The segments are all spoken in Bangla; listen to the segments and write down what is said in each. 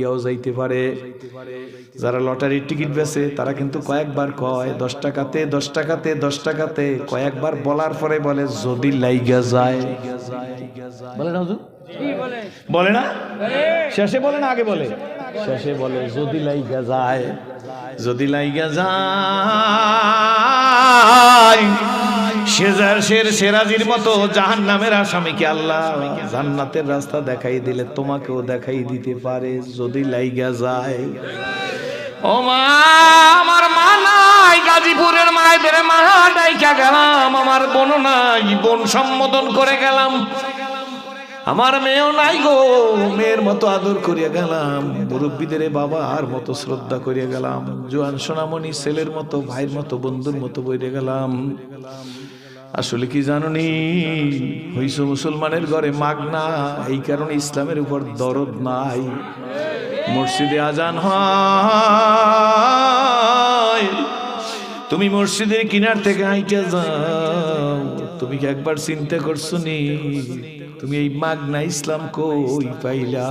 ইয়াও যাইতে পারে। যারা লটারির টিকিট বেছে তারা কিন্তু কয়েকবার কয় দশ টাকাতে দশ টাকাতে দশ টাকাতে। কয়েকবার বলার পরে বলে যদি লাইগা যায়। বলে না বলে? না? শেষে বলে না আগে বলে? শেষে বলে যদি লাইগা যায়। যদি লাইগা যায় সেজার শের সেরাজির মতো জাহান নামের আসামিকে আল্লাহ? জান্নাতের রাস্তা দেখাই দিলে তোমাকেও দেখাই দিতে পারে যদি লাইগা যায়। ও মা, আমার মা নাই, গাজীপুরের মায়েদের মা ডাইকা গেলাম, আমার বোন নাই, বোন সম্বোধন করে গেলাম। আমার মেয়েও নাই গো। মেয়ের মতো আদর করিয়া গেলাম, মুরব্বীদের বাবার মতো শ্রদ্ধা করিয়া গেলাম, জোয়ান সোনামণি ছেলের মতো, ভাইয়ের মতো, বন্ধুর মতো বইরে গেলাম। আসলে কি জানুনি হইস মুসলমানের ঘরে মাগ না এই কারণে ইসলামের উপর দরদ নাই। মসজিদে আজান হয়। তুমি মসজিদের কিনার থেকে হাইটে যাও, তুমি কি একবার চিন্তা করছ নি? তুমি এই মাগনা ইসলাম কই পাইলা?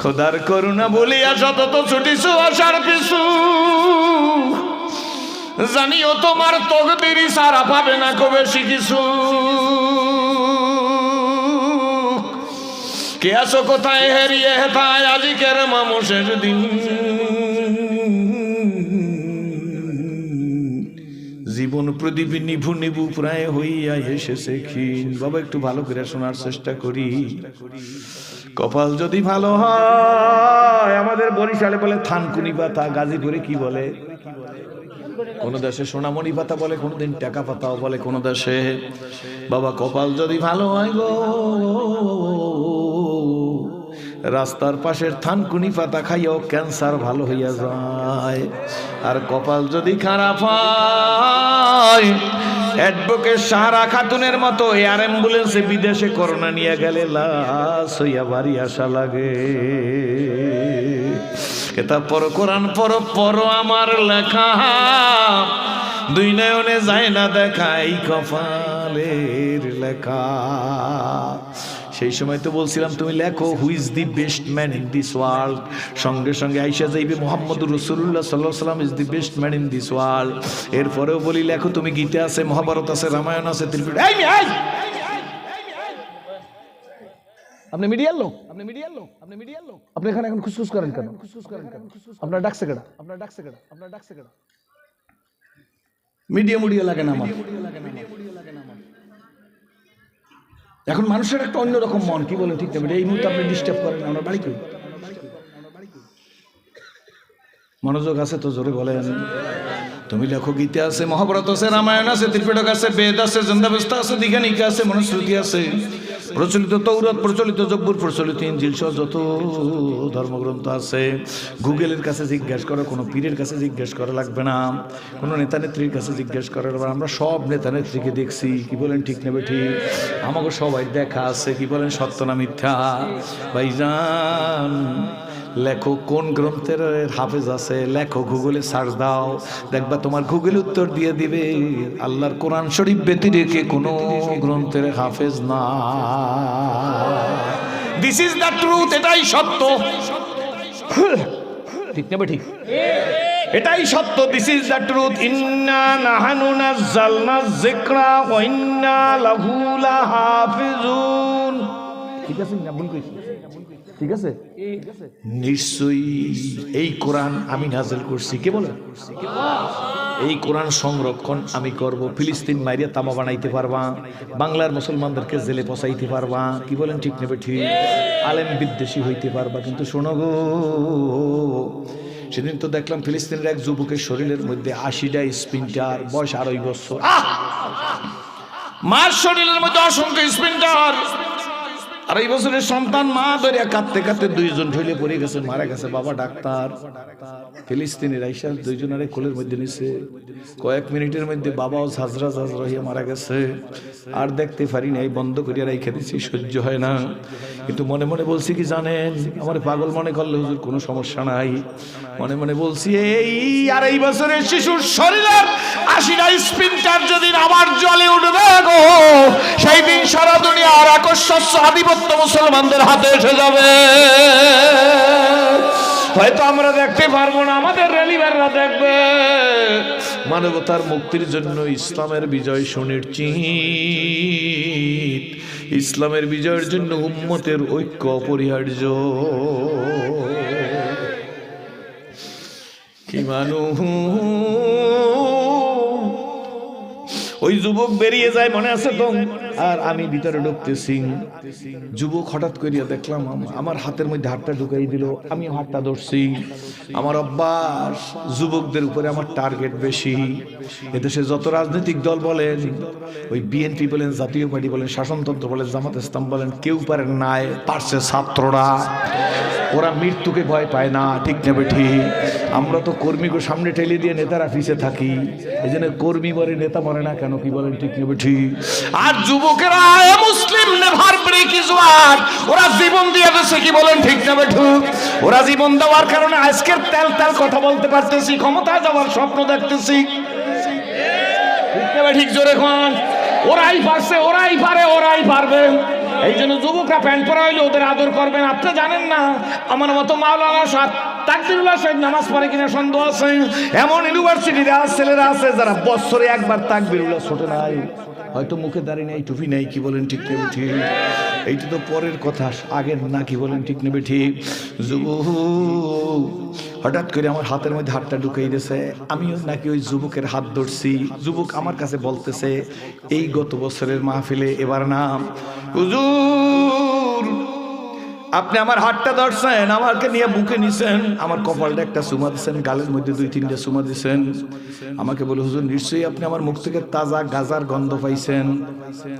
খোদার করুণা বলিয়া সতত ছুটিছো আসার পিছু। জানিও তোমার তকদিরই সারা পাবে না কবে শিখিছু কে আছো কোথায় হেরিয়ে হেথায় আজিকের মামুষের দিন? জীবন প্রদীপ নিভু নিভু প্রায় হইয়া এসেছে ক্ষীণ। বাবা, একটু ভালো করে শোনার চেষ্টা করি। কপাল যদি ভালো হয়, আমাদের বরিশালে বলে থানকুনি পাতা, গাজীপুরে কি বলে? কোন দেশে সোনামণি পাতা বলে, কোনদিন টাকা পাতাও বলে, কোন দেশে। বাবা, কপাল যদি ভালো হয় গো রাস্তার পাশের থানকুনি পাতা খাইও ক্যান্সার ভালো হইয়া যায়। আর কপাল যদি খারাপ হয়, অ্যাডভোকেট সাহারা খাতুনের মতো এয়ার অ্যাম্বুলেন্সে বিদেশে করোনা নিয়ে গেলে লাশ হইয়া বাড়ি আসা লাগে। এটা পর কোরআন, পর পর আমার লেখা। দুই নয়নে যায় না দেখা এই কপালের লেখা। সেই সময় তো বলছিলাম, তুমি লেখো who is the best man in this world সঙ্গে সঙ্গে আইসা যাইবে মোহাম্মদ রসুল্লাহ সাল্লাহ সাল্লাম is the best man in this world এরপরেও বলি, লেখো, তুমি গীতা আছে, মহাভারত আছে, রামায়ণ আছে এই! আপনি মিডিয়ার লোক, আপনি মিডিয়ার লোক, আপনি মিডিয়ার লোক। আপনি এখানে এখন খুসখুস করেন কেন খুসখুস করেন কেন? আপনার ডাকছে কেডা? আপনার ডাকছে কেডা? আপনার ডাকছে কেডা? মিডিয়া মুডিয়া লাগে না আমার। এখন মানুষের একটা অন্যরকম মন, কি বলেন ঠিক না? এই মুহূর্তে আপনি ডিস্টার্ব করেন আমরা বাড়ি করি। মনোযোগ আছে তো, জোরে বলেন। তুমি লেখো, গীতা আছে, মহাভারত আছে, রামায়ণ আছে, ত্রিপিটক আছে, বেদ আছে, জন্দাবস্থা আছে, দীঘানিকা আছে, মনুশ্রুতি আছে। প্রচলিত তৌরত প্রচলিত জব্বুর, প্রচলিত ইঞ্জিল সহ যত ধর্মগ্রন্থ আছে, গুগলের কাছে জিজ্ঞেস করা, কোনো পীরের কাছে জিজ্ঞেস করা লাগবে না, কোনো নেতা নেত্রীর কাছে জিজ্ঞেস করার পর আমরা সব নেতা নেত্রীকে দেখছি, কি বলেন ঠিক নেবে ঠিক আমাকে সবাই দেখা আছে, কি বলেন সত্য না মিথ্যা? ভাইজান লেখো কোন গ্রন্থের হাফেজ আছে? লেখো গুগলে সার্চ দাও, দেখবা তোমার গুগলে উত্তর দিয়ে দিবে। আল্লাহর কোরআন শরীফ ব্যতি রেখে কোনো গ্রন্থের হাফেজ না। দিস ইজ দ্য ট্রুথ এটাই সত্য। ঠিক না ঠিক এটাই সত্য দিস ইজ দ্য ট্রুথ ইন্না নাহানু নাযালনা যিকরা ওয়া ইন্না লাহু লাহাফিজুন। ঠিক আছে? না ভুল কইছি ঠিক আছে? নিশ্চয়ই এই কোরআন আমি নাজেল করছি। কে বলে? এই কোরআন সংরক্ষণ আমি করব। ফিলিস্তিন মাইরিয়া তামা বানাইতে পারবা বাংলার মুসলমানদেরকে জেলে পচাইতে পারবা। কি বলেন ঠিক নেবে ঠিক? আলেম বিদ্বেষী হইতে পারবা। কিন্তু শোনো গো সেদিন তো দেখলাম ফিলিস্তিনের এক যুবকের শরীরের মধ্যে আশিটা স্পিনটার বয়স আড়াই বছর! মার শরীরের মধ্যে অসংখ্য স্পিনটার। আর এই বছরের সন্তান, মা ধরিয়া কাঁদতে কাঁদতে দুইজন ঢইলে পড়ে গেছে, মারা গেছে বাবা ডাক্তার। ফিলিস্তিনের আইসা দুইজনের কোলের মধ্যে নিছে। কয়েক মিনিটের মধ্যে বাবাও ঝাঁঝরা ঝাঁঝরা হইয়া মারা গেছে। আর দেখতে পারি নাই, বন্ধ করিয়া রাইখা দিছি, সহ্য হয় না। কিন্তু মনে মনে বলছি কি জানেন, আমার পাগল মনে করলে হুজুর কোনো সমস্যা নাই। মনে মনে বলছি, এই আর এই বছরের শিশুর শরীরের আশিটা স্পিনটার যদি আমার জলে উঠবে গো, সেই দিন সারা দুনিয়ার আকস্য আধিপত্য সমস্ত মুসলমানদের হাতে এসে যাবে। হয়তো আমরা দেখতে পারব না, আমাদের রেলিভাররা দেখবে। মানবতার মুক্তির জন্য ইসলামের বিজয় সুনিশ্চিত। ইসলামের বিজয়ের জন্য উম্মতের ঐক্য অপরিহার্য। কি মানুষ? ওই যুবক বেরিয়ে যায় মনে আছে তো? আর আমি ভিতরে ঢুকতেছি। যুবক হঠাৎ করিয়া দেখলাম আমার হাতের মধ্যে হাতটা ঢুকাই দিল আমি হাতটা ধরছি। আমার অভ্যাস যুবকদের উপরে আমার টার্গেট বেশি। এদেশে যত রাজনৈতিক দল বলেন ওই বিএনপি বলেন জাতীয় পার্টি বলেন শাসনতন্ত্র বলেন জামাত ইসলাম বলেন কেউ পারেন নাই পারছে ছাত্ররা। ওরা মৃত্যুকে ভয় পায় না, ঠিক নেবে ঠিক? আমরা তো কর্মীকে সামনে ঠেলে দিয়ে নেতারা পিছে থাকি। এই জন্য কর্মী মরে, নেতা মরে না কেন? কি বলেন, ঠিক নেবে ঠিক? আর যুবকেরা মুসলিম নেভার ব্রেক ইজ ওয়ার ওরা জীবন দিয়ে দিচ্ছে কি বলেন, ঠিক নেবে ঠিক? ওরা জীবন দেওয়ার কারণে আজকের তেল তেল কথা বলতে পারতেছি, ক্ষমতায় যাওয়ার স্বপ্ন দেখতেছি। ঠিক নেবে ঠিক, জোরে খান ওরাই পারছে, ওরাই পারে, ওরাই পারবে। এই জন্য যুবকরা প্যান্ট পরা হইলে ওদের আদর করবেন। আপনি জানেন না, আমার মতো মাওলানা সাহেব তাকবিরুল্লাহ সাহেব নামাজ পড়ে কিনা সন্দেহ আছে? এমন ইউনিভার্সিটিতে আছে ছেলেরা আছে যারা বছরে একবার তাকবিরুল্লাহ ছোটে নাই। হয়তো মুখে দাঁড়িয়ে নেই, টুপি নেই, কি বলেন ঠিক নেবে ঠিক এইটা তো পরের কথা, আগের না কি বলেন ঠিক নেবে ঠিক যুবক, হঠাৎ করে আমার হাতের মধ্যে হাতটা ঢুকিয়ে দিয়েছে। আমিও নাকি ওই যুবকের হাত ধরছি। যুবক আমার কাছে বলতেছে, এই গত বছরের মাহফিলে এবার নাম, হুজুর আপনি আমার হাতটা ধরছেন, আমাকে নিয়ে বুকে নিছেন। আমার কপালটা একটা সুমা দিচ্ছেন গালের মধ্যে দুই তিনটা সুমা দিছেন। আমাকে বলে, হুজুর, নিশ্চয়ই আপনি আমার মুখ থেকে তাজা গাজার গন্ধ পাইছেন।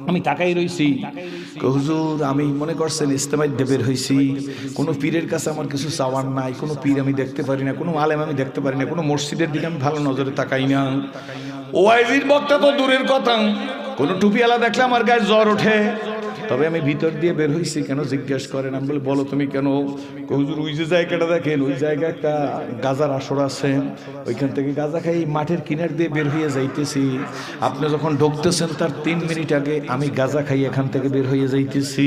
আমি তাকাই রইছি। হুজুর, আমি মনে করছেন ইস্তেমাই দেবের হইছি। কোনো পীরের কাছে আমার কিছু চাওয়ার নাই। কোনো পীর আমি দেখতে পারি না, কোনো আলেম আমি দেখতে পারি না, কোনো মসজিদের দিকে আমি ভালো নজরে তাকাই না। ওয়াইজির বক্তা তো দূরের কথা। কোনো টুপিওয়ালা দেখলে আমার গায়ে জ্বর ওঠে। তবে আমি ভিতর দিয়ে বের হইছি, কেন জিজ্ঞেস করেন? আমি বলে, বলো তুমি কেন? হুজুর, ওই যে জায়গাটা দেখেন, ওই জায়গা একটা গাজার আসর আছে। ওইখান থেকে গাজা খাই মাঠের কিনার দিয়ে বের হয়ে যাইতেছি। আপনি যখন ঢুকতেছেন, তার তিন মিনিট আগে আমি গাজা খাই এখান থেকে বের হয়ে যাইতেছি।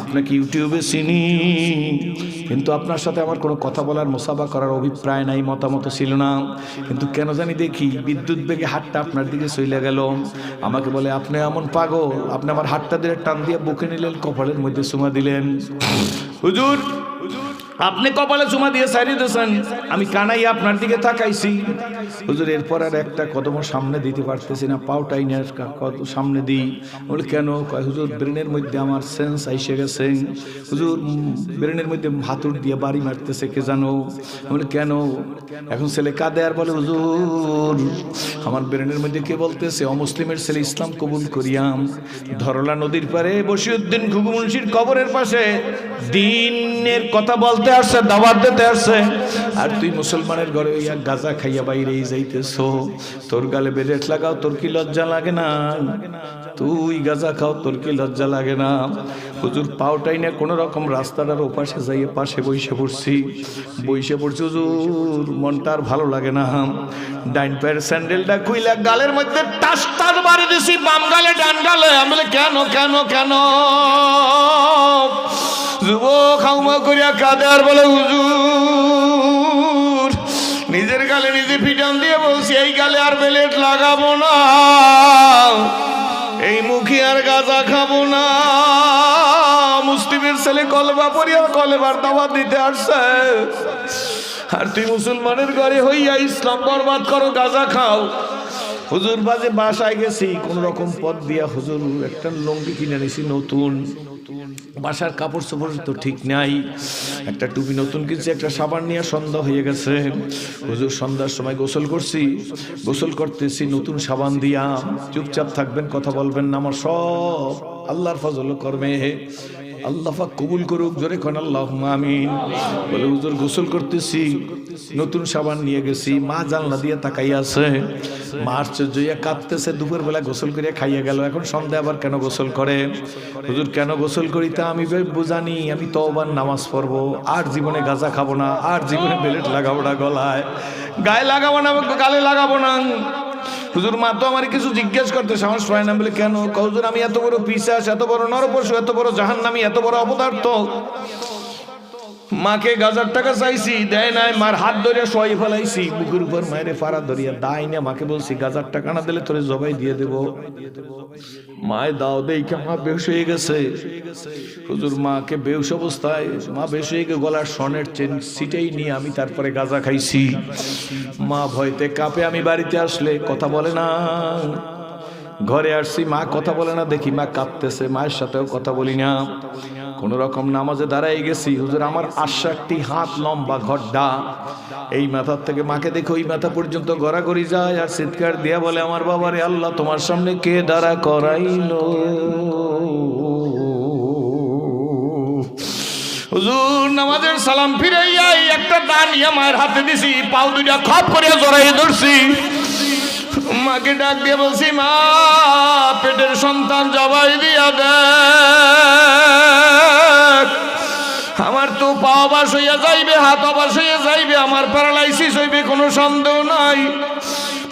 আপনাকে ইউটিউবে চিনি, কিন্তু আপনার সাথে আমার কোনো কথা বলার, মোসাবা করার অভিপ্রায় নাই মতামত ছিল না। কিন্তু কেন জানি দেখি, বিদ্যুৎ বেগে হাতটা আপনার দিকে চলে গেল। আমাকে বলে আপনি এমন পাগল, আপনি আমার হাতটা দিয়ে টান দিয়ে বুকে নিলেন, কপালের মধ্যে সুমা দিলেন। হুজুর আপনি কপালে চুমা দিয়ে সারিয়ে দিয়েছেন। আমি কানাই আপনার দিকে তাকাইছি। হুজুর, এরপর আর একটা কদম সামনে দিতে পারতেছি না পাওটাই না কত সামনে দিই। বলে, কেন? কয়, হুজুর, ব্রেনের মধ্যে আমার সেন্স আইসে গেছে। হুজুর, ব্রেনের মধ্যে হাতুর দিয়ে বাড়ি মারতেছে, কে জানো? বলে, কেন? এখন ছেলে কাঁদে আর বলে, হুজুর, আমার ব্রেনের মধ্যে কে বলতেছে? অমুসলিমের ছেলে ইসলাম কবুল করিয়াম। ধরলা নদীর পারে বসিউদ্দিন ঘুঘু মুন্সির কবরের পাশে দিনের কথা বলতে আসছে, দাওয়াত দিতে আসছে। আর তুই মুসলমানের ঘরে ইয়া গাজা খাইয়া বাইরে যাইতেছ। তোর গালে বেরেট লাগাও, তোর কি লজ্জা লাগে না? তুই গাজা খাও, তোর কি লজ্জা লাগে না? হুজুর পাওটাই না কোনো রকম রাস্তাটার ওপাশে যাইয়ে পাশে বইসে পড়ছি। বইসে পড়ছি, হুজুর, মনটা আর ভালো লাগে না। ডাইন পায়ের স্যান্ডেলটা খুইলা গালের মধ্যে টাস টাস মারি দিছি, বাম গালে, ডান গালে। আমি কেন কেন কেন? করিয়া আর বলে, হুজুর, নিজের গালে নিজে ফিটান দিয়ে বলছি, এই গালে আর বেলেট লাগাবো না। এই মুখী আর গাঁজা খাব না। মুসলিমের ছেলে কলবা পড়িয়া কলেবার দাওয়াত দিতে আসছে। আর তুই মুসলমানের ঘরে হইয়া ইসলাম বরবাদ করো, গাঁজা খাও। হুজুর বাজে বাসায় গেছি কোন রকম পথ দিয়া হুজুর একটা লঙ্গি কিনে নিছি নতুন। বাসার কাপড় চোপড় তো ঠিক নাই। একটা টুপি নতুন কিনছি, একটা সাবান নিয়ে সন্ধ্যা হয়ে গেছে। হুজুর, সন্ধ্যার সময় গোসল করছি। গোসল করতেছি, নতুন সাবান দিয়া। চুপচাপ থাকবেন, কথা বলবেন না, আমার সব আল্লাহর ফজল কর্মে। আল্লাহ পাক কবুল করুক, জোরে কোন আল্লাহ আমিন। বলে হুজুর, গোসল করতেছি, নতুন সাবান নিয়ে গেছি, মা জানলা দিয়ে তাকাই আছে। মা আশ্চর্য কাঁদতেছে দুপুর বেলা গোসল করে খাইয়া গেল। এখন সন্ধ্যা আবার কেন গোসল করে? হুজুর, কেন গোসল করি তা আমি বুঝানি, আমি তওবার নামাজ পড়ব, আর জীবনে গাঁজা খাব না, আর জীবনে বেলেট লাগাবো না গলায়। গায়ে লাগাবো না, গালে লাগাবো না। হুজুর, মা তো আমার কিছু জিজ্ঞেস করতে সাহস পায় না বলে, কেন? হুজুর আমি এত বড় পিসাস, এত বড় নরপশু, এত বড় জাহান্নামি, এত বড় অপদার্থ মাকে গাজার টাকা চাইছি, দেয় নাই, মার হাত ধরিয়া শোয়াই ফেলাইছি। বুকের উপর মায়ের ফাড়া ধরিয়া দায় না, মাকে বলছি, গাজার টাকা না দিলে তোরে জবাই দিয়ে দেব। মায়, দাও দেই মা বেহুশ হয়ে গেছে। হুজুর, মাকে বেহুশ অবস্থায়, মা বেহুশ হয়ে গিয়ে গলার স্বর্ণের চেন সিটেই নিয়ে আমি তারপরে গাজা খাইছি। মা ভয়তে কাপে, আমি বাড়িতে আসলে কথা বলে না। ঘরে আসছি, মা, কথা বলে না, দেখি, মা কাঁদতেছে, মায়ের সাথেও কথা বলি না। কোন রকম নামাজে দাঁড়াই গেছি। হুজুর, আমার আশ্বাকটি হাত লম্বা ঘরডা। এই মাথার থেকে মাকে দেখে ওই মাথা পর্যন্ত গড়া গড়াগড়ি যায় আর চিৎকার দিয়া বলে, আমার বাবারে আল্লাহ, তোমার সামনে কে দাঁড়া করাইল? হুজুর, নামাজের সালাম ফিরাইয়াই একটা দানিয়া মায়ের হাতে দিছি, পাও দুইটা খপ করে জড়াই ধরছি। মাকে ডাক দিয়ে বলছি, মা, পেটের সন্তান জবাই দিয়া দে। আমার তো পা অবাস হইয়া যাইবে, হাত অবাস হইয়া যাইবে, আমার প্যারালাইসিস হইবে, কোনো সন্দেহ নাই।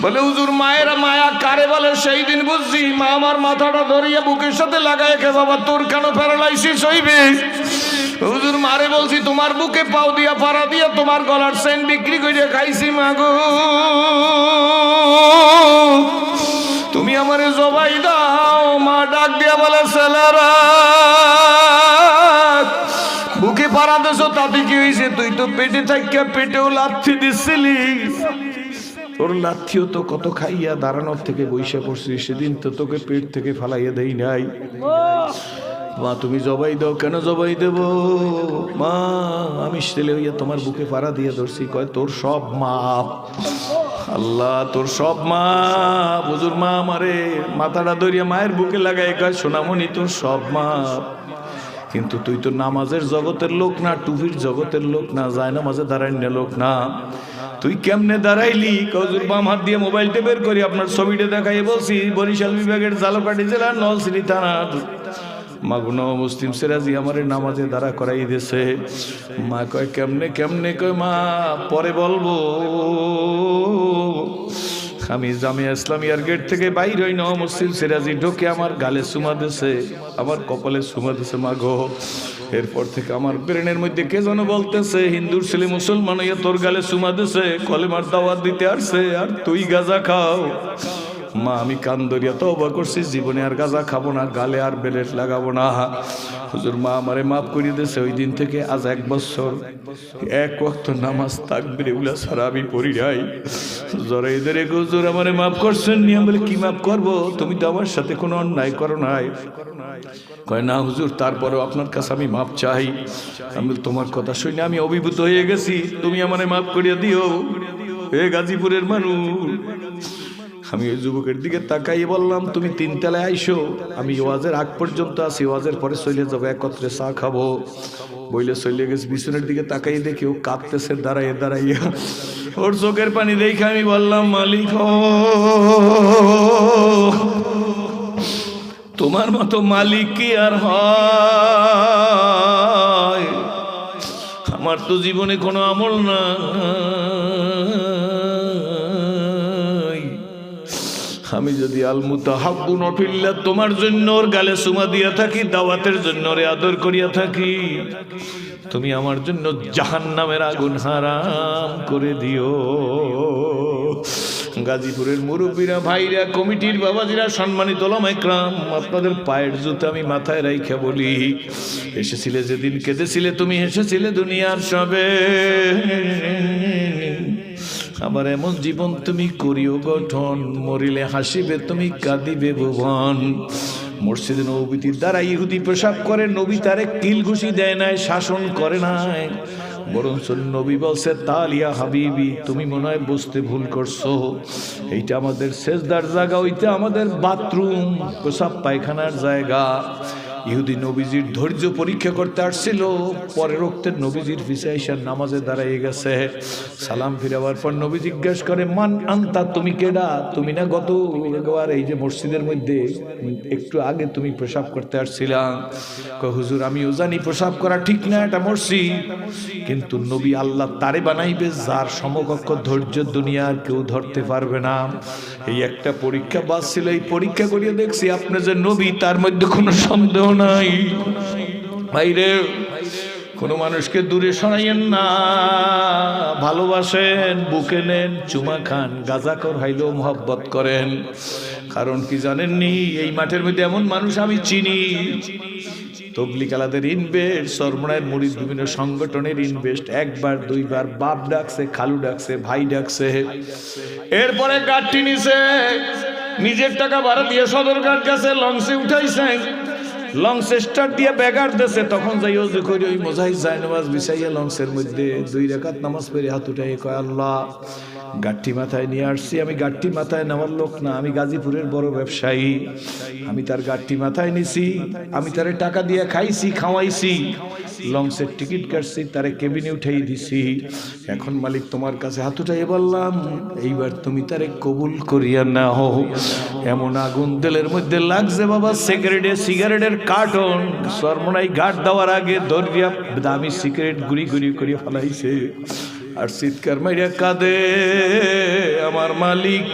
বলে, হুজুর, মায়ের মায়া কারে বলে? সেই দিন বুঝছি, মা আমার মাথাটা ধরিয়া বুকের সাথে লাগাই খে বাবা, তোর কেন প্যারালাইসিস হইবে? হুজুর, মারে বলছি, তোমার বুকে পাও দিয়া, পাড়া দিয়া, তোমার গলার সেন বিক্রি করে খাইছি মাগো তুমি আমারে জবাই দাও, মা ডাক দিয়া বলে, ছেলেরা পাড়া তাতে কি হয়েছে? তুই তো পেটে থাকিয়া পেটেও লাথি দিছিলি। তোর লাথিও তো কত খাইয়া দাঁড়ানোর থেকে বইসা পড়ছিস সেদিন তো তোকে পেট থেকে ফালাইয়া দেই নাই। মা, তুমি জবাই দাও, কেন জবাই দেব? মা, আমি ছেলে হইয়া তোমার বুকে পাড়া দিয়ে ধরছি, কয়, তোর সব মাপ। আল্লাহ, তোর সব মা বুজুর মা আমারে মাথাটা ধরিয়া মায়ের বুকে লাগাই কয়, সোনামণি, তোর সব মাপ। কিন্তু তুই তো নামাজের জগতের লোক না, টুভির জগতের লোক না যায় নামাজে দাঁড়াইনে লোক না। তুই কেমনে দাঁড়াইলি? কজুর বাম হাত দিয়ে মোবাইলটা বের করি, আপনার ছবিটা দেখাই বলছি, বরিশাল বিভাগের জালকাটি জেলার নলসিরি থানার। মাগুন মুসলিম সিরাজি আমার নামাজে দাঁড়া করাই দিয়েছে। মা কয়, কেমনে কেমনে? কয়, মা, পরে বলব। আমি জামিয়া ইসলামিয়ার গেট থেকে বাইর হই ন মুসলিম সিরাজি ঢোকে আমার গালে সুমা দেশে আমার কপালে সুমা দেশে মা গো এরপর থেকে আমার ব্রেনের মধ্যে কে যেন বলতেছে, হিন্দুর ছেলে মুসলমান তোর গালে সুমা দেশে কলেমার দাওয়াত দিতে আসছে, আর তুই গাজা খাও। মা, আমি কান ধরিয়া তো অবাক করছি, জীবনে আর গাজা খাব না, গালে আর বেলেট লাগাবো না। হুজুর, মা আমারে মাফ করিয়ে দিয়েছে, ওই দিন থেকে আজ এক বছর এক ওয়াক্ত নামাজ তাকবির এগুলা ছাড়া আমি পড়ি নাই। জরাই ধরে হুজুর, আমারে মাফ করছেন নি? বলি, কি মাফ করব? তুমি তো আমার সাথে কোনো অন্যায় করো নাই। কয়, না হুজুর, তারপরেও আপনার কাছে আমি মাপ চাই। আমি তোমার কথা শুনে আমি অভিভূত হয়ে গেছি। তুমি আমারে মাফ করিয়া দিও। এ গাজীপুরের মানুষ আমি ওই যুবকের দিকে তাকাই বললাম, তুমি তিন তলায় আইসো। আমি ওয়াজের আগ পর্যন্ত আছি, ওয়াজের পরে চলে যাব, একত্রে চা খাব। বইলে চলে গেছে, বিছনের দিকে তাকাই দেখি ও কাঁদতেছে, দাঁড়াইয়া দাঁড়াইয়া। ওর চোখের পানি দেখে আমি বললাম, মালিক তোমার মতো মালিক কি আর হয়? আমার তো জীবনে কোনো আমল নাই। আমি যদি আলমুতা হাব্বু নফিল্লা তোমার জন্য ওর গালে সুমা দিয়া থাকি, দাওয়াতের জন্য ওরে আদর করিয়া থাকি, তুমি আমার জন্য জাহান নামের আগুন হারাম করে দিও। গাজীপুরের মুরব্বীরা, ভাইরা, কমিটির বাবাজিরা, সম্মানিত আপনাদের পায়ের জুতো আমি মাথায় রাইখা বলি। এসেছিলে যেদিন, কেঁদেছিলে তুমি এসেছিলে দুনিয়ার সবে। আমার এমন জীবন তুমি করিও, গঠন, মরিলে হাসিবে, তুমি কাঁদিবে ভুবন। মসজিদে নবীতির দ্বারা ইহুদি পেশাব করে, নবী তারে কিল ঘুষি দেয় নাই, শাসন করে নাই। বরঞ্চ নবী বলছে, তালিয়া হাবিবি, তুমি মনে হয় বুঝতে ভুল করছ। এইটা আমাদের শেষদার জায়গা, ওইটা আমাদের বাথরুম, পেশাব, পায়খানার জায়গা। ইহুদি নবীজির ধৈর্য পরীক্ষা করতে আসছিল। পরে রক্তের নবীজির আইসার নামাজে দাঁড়াইয়ে গেছে। সালাম ফিরাবার পর নবী জিজ্ঞেস করে, মান আন্তা, তুমি কেডা? তুমি না গত? একবার এই যে মসজিদের মধ্যে একটু আগে তুমি প্রসাব করতে আসছিলাম হুজুর, আমিও জানি প্রসাব করা ঠিক না, এটা মসজিদ। কিন্তু নবী আল্লাহ তারে বানাইবে, যার সমকক্ষ ধৈর্য দুনিয়ার কেউ ধরতে পারবে না। এই একটা পরীক্ষা বাস ছিল, এই পরীক্ষা করিয়ে দেখছি আপনি যে নবী, তার মধ্যে কোনো সন্দেহ নাই। ভাইরে, কোনো মানুষকে দূরে সরাইয়েন না। ভালোবাসেন, বুকে নেন, চুমা খান গাজাকর হাইলেও মোহাব্বত করেন। কারণ কি জানেননি, এই মাঠের মধ্যে এমন মানুষ আমি চিনি। তবলিকালাদের ইনভেস্ট, সরমনায়ের মুড়ির বিভিন্ন সংগঠনের ইনভেস্ট, একবার, দুইবার, বাপ ডাকছে, খালু ডাকছে, ভাই ডাকছে। এরপরে গাড়টি নিছে, নিজের টাকা ভাড়া দিয়ে সদরঘাট গেছে, লঞ্চে উঠাইছে লঞ্চ স্টার দিয়ে বেগার দেশে তখন যাই ওজু করি, ওই মোজাহিদ যায় নামাজ বিছাইয়া লংসের মধ্যে দুই রেখাত নামাজ পড়ে হাত উঠাই কয় আল্লাহ গাঠি মাথায় নিয়ে আসছি, আমি গাঠি মাথায় নেওয়ার লোক না, আমি গাজীপুরের বড় ব্যবসায়ী। আমি তার গাঠি মাথায় নিছি, আমি তারে টাকা দিয়ে খাইছি, খাওয়াইছি। লঞ্চের টিকিট কাটছি, তারে কেবিনে উঠাই দিছি। এখন মালিক তোমার কাছে হাত উঠাই বললাম, এইবার তুমি তারে কবুল করিয়া না হো এমন আগুন তেলের মধ্যে লাগছে বাবা, সিগারেটে সিগারেটের কার্টন। সরমনাই ঘাট দেওয়ার আগে দরিয়া দামি সিগারেট গুড়ি গুড়ি করিয়া ফেলাইছে। আর চিৎকার মাইরা কাঁদে আমার মালিক?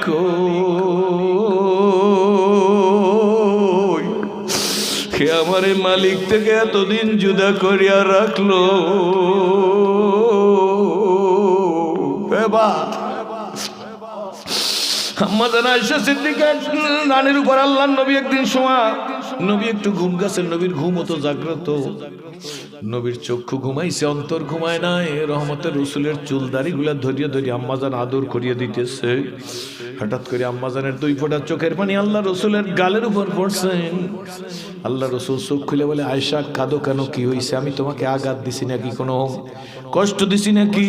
কে আমার মালিক থেকে এতদিন জুদা করিয়া রাখল আমাদের আয়সা সিদ্দিকা নানের উপর আল্লাহ নবী একদিন সময় নবী একটু ঘুম গেছেন নবীর ঘুম হতো জাগ্রত। নবীর চক্ষু ঘুমাইছে, অন্তর ঘুমায় নাই, রহমতের রসুলের চুল দাড়ি গুলা ধরিয়ে ধরিয়ে আম্মাজান আদর করিয়ে দিতেছে। হঠাৎ করে আম্মাজানের দুই ফোঁটা চোখের পানি আল্লাহ রসুলের গালের উপর পড়ছেন আল্লাহ রসুল চোখ খুলে বলে আয়সা কাঁদো কেন? কি হয়েছে আমি তোমাকে আঘাত দিছি নাকি কোনো? কষ্ট দিছি নাকি?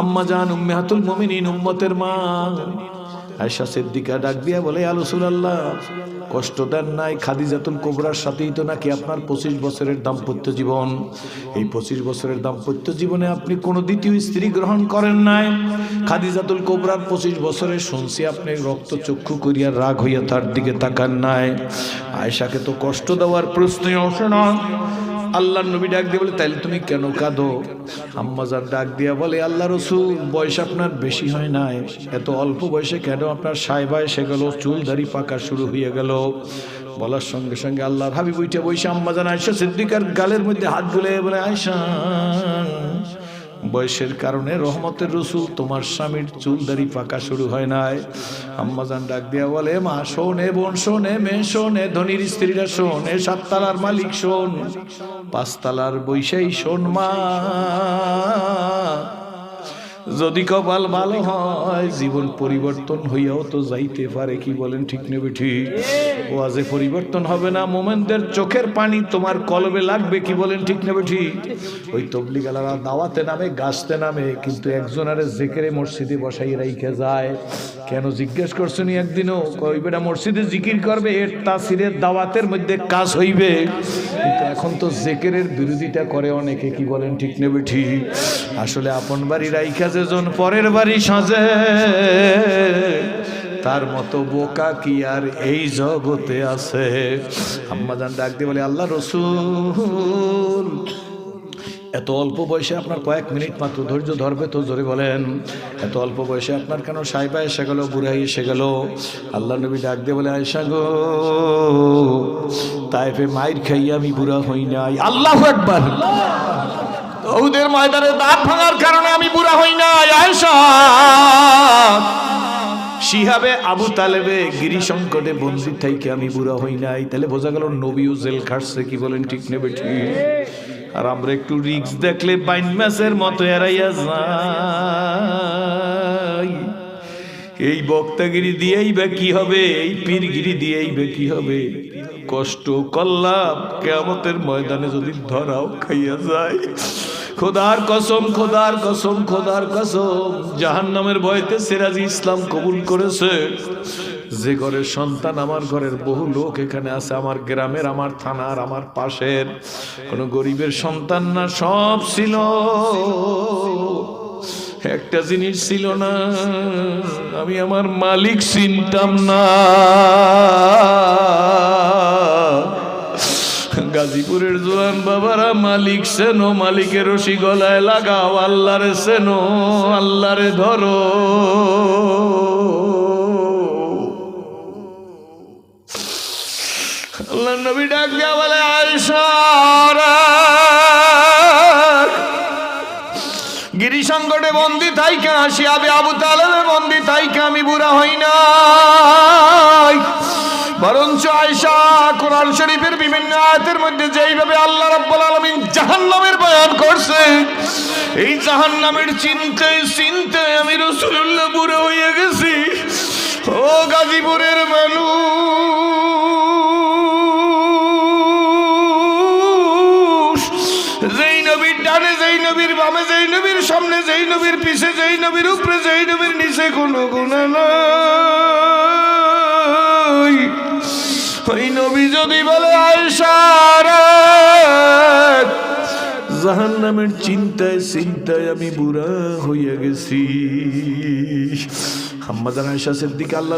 আম্মা জান উম্মে হাতুল মমিনিন, উম্মতের মা। আয়সা সিদ্দিকা ডাক দিয়া বলে আলসুল আল্লাহ কষ্ট দেন নাই। খাদিজাতুল কোবরার সাথেই তো নাকি আপনার পঁচিশ বছরের দাম্পত্য জীবন। এই পঁচিশ বছরের দাম্পত্য জীবনে আপনি কোনো দ্বিতীয় স্ত্রী গ্রহণ করেন নাই। খাদিজাতুল কোবরার পঁচিশ বছরে শুনছি আপনি রক্ত চক্ষু করিয়া রাগ হইয়া তার দিকে তাকান নাই। আয়সাকে তো কষ্ট দেওয়ার প্রশ্নই আসে না। আল্লাহ নবী ডাক দিয়ে বলে, তাইলে তুমি কেন কাঁদো? আম্মাজার ডাক দিয়া বলে, আল্লাহ রসুল, বয়স আপনার বেশি হয় নাই। এত অল্প বয়সে কেন আপনার সাইবা এসে গেল চুল দাড়ি পাকা শুরু হয়ে গেল? বলার সঙ্গে সঙ্গে আল্লাহর হাবি বইটা বইসে আম্মাজান আয়সা সিদ্দিকার গালের মধ্যে হাত গুলে বলে আয়সা বয়সের কারণে রহমতের রসুল তোমার স্বামীর চুল দাড়ি পাকা শুরু হয় নাই। আম্মাজান ডাক দিয়া বলে, মা, শোনে বোন, শোনে মেয়ে, শোনে ধনির স্ত্রীরা, শোন শোনে সাততালার মালিক, শোন। পাঁচতালার বৈশাই, শোন মা। যদি কপাল ভালো হয়, জীবন পরিবর্তন হইয়াও তো যাইতে পারে, কি বলেন ঠিক নেবে ঠিক ও আজে পরিবর্তন হবে না, মোমেনদের চোখের পানি তোমার কলবে লাগবে, কি বলেন ঠিক নেবে ঠিক ওই তবলি গালারা দাওয়াতে নামে, গাছতে নামে, কিন্তু একজনারে জেকেরে মসজিদে বসাই রাইখে যায়। কেন জিজ্ঞেস করছেন একদিনও? কই বেটা মসজিদে জিকির করবে, এর তাসিরের দাওয়াতের মধ্যে কাজ হইবে। কিন্তু এখন তো জেকেরের বিরোধিতা করে অনেকে, কি বলেন ঠিক নেবে ঠিক আসলে আপন বাড়ি রাইখা যেজন পরের বাড়ি সাজে, তার মতো বোকা কি আর এই জগতে আছে? আম্মাজান ডাক দিয়ে বলে, আল্লাহ রসুল, এত অল্প বয়সে আপনার কয়েক মিনিট মাত্র ধৈর্য ধরবে তো? জোরে বলেন, এত অল্প বয়সে আপনার কেন সাইবা এসে গেল, বুড়াই এসে গেল? আল্লাহ নবী ডাক দিয়ে বলে আয়সা গো, তাইফে মাইর খাইয়া আমি বুড়া হই নাই। আল্লাহ একবার ওদের ময়দানে দাঁত ভাঙার কারণে আমি বুড়া হই নাই আয়সা শিহাবে আবু তালেবে গিরি সংকটে বন্দি থাইকে আমি বুড়া হই নাই। তাহলে বোঝা গেল নবীও জেল খাটছে, কি বলেন ঠিক নেবে ঠিক আর আমরা একটু রিক্স দেখলে বাইন ম্যাচের মতো এড়াইয়া যাই। এই বক্তাগিরি দিয়েই বা কি হবে? এই পীরগিরি দিয়েই বা কি হবে? কষ্ট করলাম কেমতের ময়দানে যদি ধরাও খাইয়া যায়। খোদার কসম খোদার কসম খোদার কসম। জাহান নামের ভয়তে সিরাজি ইসলাম কবুল করেছে। যে ঘরের সন্তান আমার ঘরের বহু লোক এখানে আছে, আমার গ্রামের, আমার থানার, আমার পাশের। কোনো গরিবের সন্তান না, সব ছিল। একটা জিনিস ছিল না, আমি আমার মালিক চিনতাম না। গাজীপুরের জোয়ান বাবারা, মালিক সেনো, মালিকের রশি গলায় লাগাও, আল্লাহরে সেনো, আল্লাহরে ধরো। আল্লাহ নবী ডাক দিয়া বলে আয়সা গিরি সংকটে বন্দি থাইকা আসি আবে আবু তালেবে বন্দি থাইকা, আমি বুড়া হই নাই। বরঞ্চ আয়সা কোরআন শরীফের বিভিন্ন আয়াতের মধ্যে যেইভাবে আল্লাহ রাব্বুল আলামিন জাহান্নামের বয়ান করছে, এই জাহান্নামের চিন্তায় চিন্তায় আমি রাসূলুল্লাহ বুড়া হয়ে গেছি। ও গাজীপুরের নবীর সামনে, যেই নবীর পিছে, যেই নবীর উপরে, যেই নবীর নিচে কোনো গুণা নাই। ওই নবী যদি বলে আয়সার জাহান নামের চিন্তায় চিন্তায় আমি বুড়া হইয়া গেছি।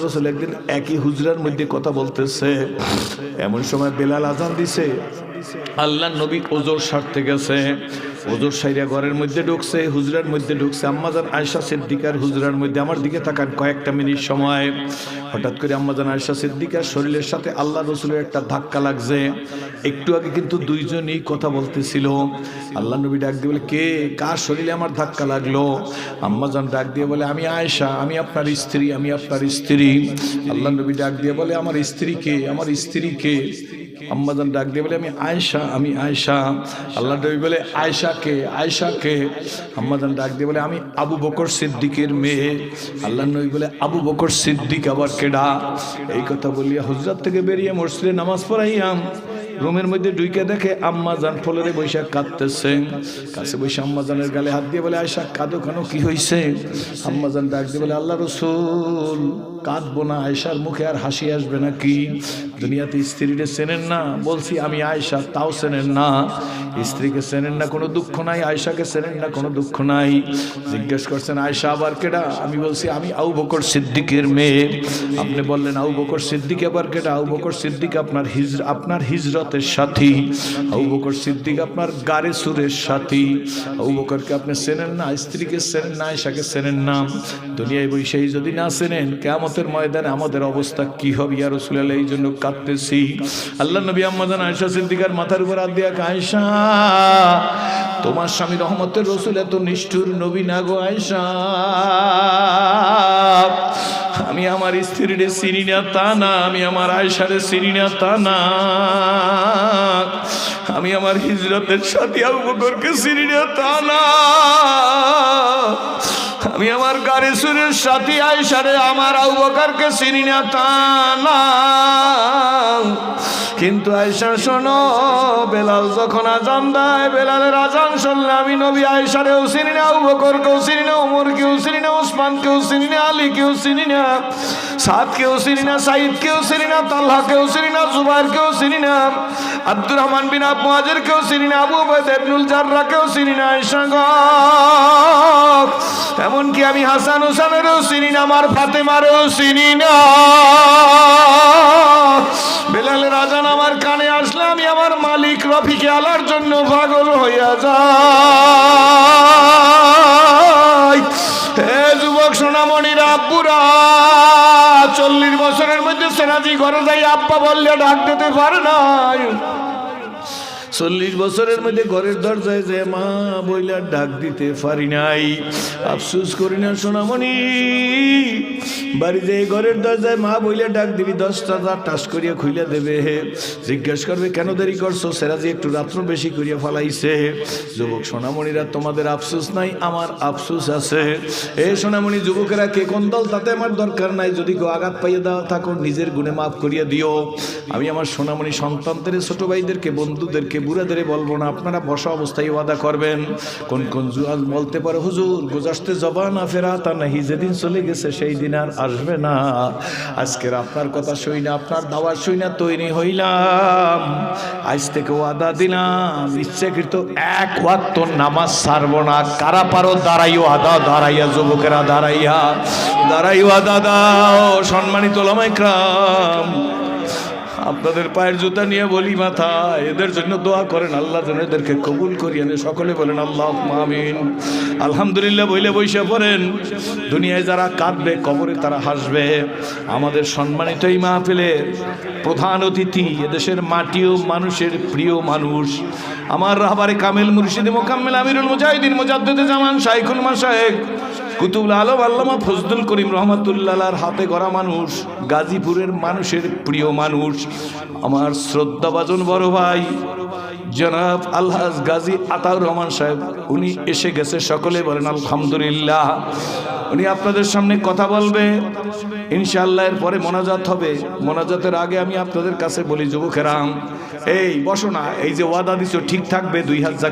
রসুল একদিন একই হুজরার মধ্যে কথা বলতেছে। এমন সময় বেলাল আজান আল্লাহ নবী ওজোর সারতে গেছে। ওজোর সাইরা ঘরের মধ্যে ঢুকছে, হুজরার মধ্যে ঢুকছে, আম্মাজান আয়সা সিদ্দিকার হুজরার মধ্যে আমার দিকে তাকান কয়েকটা মিনিট সময়। হঠাৎ করে আম্মাজান আয়সা সিদ্দিকার শরীরের সাথে আল্লাহ রসুলের একটা ধাক্কা লাগছে। একটু আগে কিন্তু দুইজনই কথা বলতেছিল। আল্লাহ নবী ডাক দিয়ে বলে, কে? কার শরীরে আমার ধাক্কা লাগল? আম্মাজান ডাক দিয়ে বলে, আমি আয়েশা, আমি আপনার স্ত্রী, আমি আপনার স্ত্রী। আল্লাহ নবী ডাক দিয়ে বলে, আমার স্ত্রী কে? আমার স্ত্রী কে? আম্মাজান ডাক দিয়ে বলে, আমি আয়েশা আমি আয়েশা। আল্লাহ নবী বলে, আয়েশা কে আয়েশা কে? আম্মাজান ডাক দিয়ে বলে, আমি আবু বকর সিদ্দিকের মেয়ে। আল্লাহ নবী বলে, আবু বকর সিদ্দিক আবার কেডা? এই কথা বলিয়া হুজরাত থেকে বেরিয়ে মসজিদে নামাজ পড়াইয়াম। রুমের মধ্যে ডুইকে দেখে আম্মা জান ফলরে বৈশাখ কাঁদতেছে। কাছে বসে আম্মা জানের গালে হাত দিয়ে বলে আয়সা কাঁদো কেন? কি হয়েছে আম্মা জান ডাক দিয়ে বলে, আল্লাহ রসুল কাঁদবো না আয়সার মুখে আর হাসি আসবে না কি? দুনিয়াতে স্ত্রীরে চেনেন না, বলছি আমি আয়সা তাও চেনেন না। স্ত্রীকে চেনেন না, কোনো দুঃখ নাই আয়সাকে চেনেন না, কোনো দুঃখ নাই। জিজ্ঞেস করছেন আয়সা আবার কেডা? আমি বলছি, আমি আউ বকর সিদ্দিকের মেয়ে। আপনি বললেন আউ বকর সিদ্দিক আবার কেডা? আউ বকর সিদ্দিক আপনার হিজ, আপনার হিজরতের সাথী। আউ বকর সিদ্দিক আপনার গারে সুরের সাথী। আউ বকরকে আপনি চেনেন না, স্ত্রীকে চেনেন না আয়সাকে চেনেন না। দুনিয়ায় বৈশাহী যদি না চেনেন কেমতের ময়দানে আমাদের অবস্থা কি হবে? ইয়া রসুল্লাহ এই জন্য কাঁদতেছি। আল্লাহ নবী আম্মাদান আয়সা সিদ্দিকার মাথার উপর হাত দিয়া আয়সা তোমার স্বামী রহমতের রসুল এত নিষ্ঠুর নবী না গো আয়সা আমি আমার স্ত্রীরে চিনি না, তা না। আমি আমার আয়সারে চিনি না, তা না। আমি আমার হিজরতের সাথে আবু বকরকে চিনি না, তা না। আমি আমার গাড়ি সুরের সাথী আয়সারে আমার আবু কে চিনি না, তা না। কিন্তু আয়সা শোনো, বেলাল যখন আজান দেয়, বেলালের আজান শুনলে আমি নবী আয়সারেও চিনি না, আবু বকরকেও চিনি না উমর কেউ চিনি না উসমান কেউ চিনি না আলী কেউ চিনি না। সাদ কেউ চিনি না, সাইদ কেউ চিনি না কেউ চিনি না, জুবাইর কেউ চিনি না, আব্দুর রহমান বিন আবু কেউ চিনি না, আবু ওবায়দ ইবনুল জাররা কেউ চিনি না আয়সা গো এমনকি আমি হাসান হোসেনেরও চিনি না, আমার ফাতেমারও চিনি না। বেলালের আজান আমার কানে আসলে আমি আমার মালিক রফিকে আলার জন্য পাগল হইয়া যাই। হে যুবক সোনামণির চল্লিশ বছরের মধ্যে সেনাজি ঘরে যাই আব্বা বললে ডাক দিতে পারে নাই। চল্লিশ বছরের মধ্যে ঘরের দরজায় যে মা বইলার ডাক দিতে পারি নাই। আফসুস করি না, সোনামণি। বাড়ি যে ঘরের দরজায় মা বইলে ডাক দিবি, দশটা তার টাস করিয়া খুইলা দেবে। জিজ্ঞেস করবে, কেন দেরি করছ? সেরা যে একটু রাত্র বেশি করিয়া ফালাইছে। যুবক, সোনামণিরা, তোমাদের আফসুস নাই, আমার আফসুস আছে। এ সোনামণি, যুবকেরা, কে কোন দল? তাতে আমার দরকার নাই। যদি কেউ আঘাত পাইয়ে দেওয়া থাকো নিজের গুণে মাফ করিয়া দিও। আমি আমার সোনামণি সন্তানদের, ছোট ভাইদেরকে, বন্ধুদেরকে বুড়াদের বলব না, আপনারা বসা অবস্থায় ওয়াদা করবেন। কোন কোন জুয়াল বলতে পারে, হুজুর, গুজাসতে জবানা ফেরা তা নাহি যেদিন চলে গেছে সেই দিন আর আসবে না। আজকের আপনার কথা শুই না, আপনার দাওয়ার শুই না, তৈরি হইলাম। আজ থেকে ওয়াদা দিলাম, ইচ্ছাকৃত এক ওয়াক্ত নামাজ ছাড়বো না। কারা পারো দাঁড়াইও, আদা দাঁড়াইয়া, যুবকেরা দাঁড়াইয়া, দাঁড়াইও, আদা দাও, সম্মানিত লামাইক্রাম আপনাদের পায়ের জুতা নিয়ে বলি মাথা এদের জন্য দোয়া করেন, আল্লাহ যেন এদেরকে কবুল করিয়ে। সকলে বলেন আল্লাহ মামিন আলহামদুলিল্লাহ বইলে বৈশা পড়েন, দুনিয়ায় যারা কাঁদবে, কবরে তারা হাসবে। আমাদের সম্মানিত এই মাহফিলের প্রধান অতিথি, এদেশের মাটিও মানুষের প্রিয় মানুষ। আমার রাহবারে কামেল মুর্শিদ মোকাম্মেল আমিরুল মুজাহিদিন, মুজাদ্দিদে জামান শাইখুল মাশায়েখ। কুতুবুল আলম আল্লামা ফজদুল করিম রহমতুল্লাহর হাতে গড়া মানুষ, গাজীপুরের মানুষের প্রিয় মানুষ, আমার শ্রদ্ধাভাজন বড় ভাই, জনাব আলহাজ গাজী আতাউর রহমান সাহেব, উনি এসে গেছে সকলে বলেন, আলহামদুলিল্লাহ। উনি আপনাদের সামনে কথা বলবে। ইনশাআল্লাহ এর পরে মোনাজাত হবে। মোনাজাতের আগে আমি আপনাদের কাছে বলি, যুবকেরাম, এই বসো না, এই যে ওয়াদা দিছো, ঠিক থাকবে, দুই জায়গা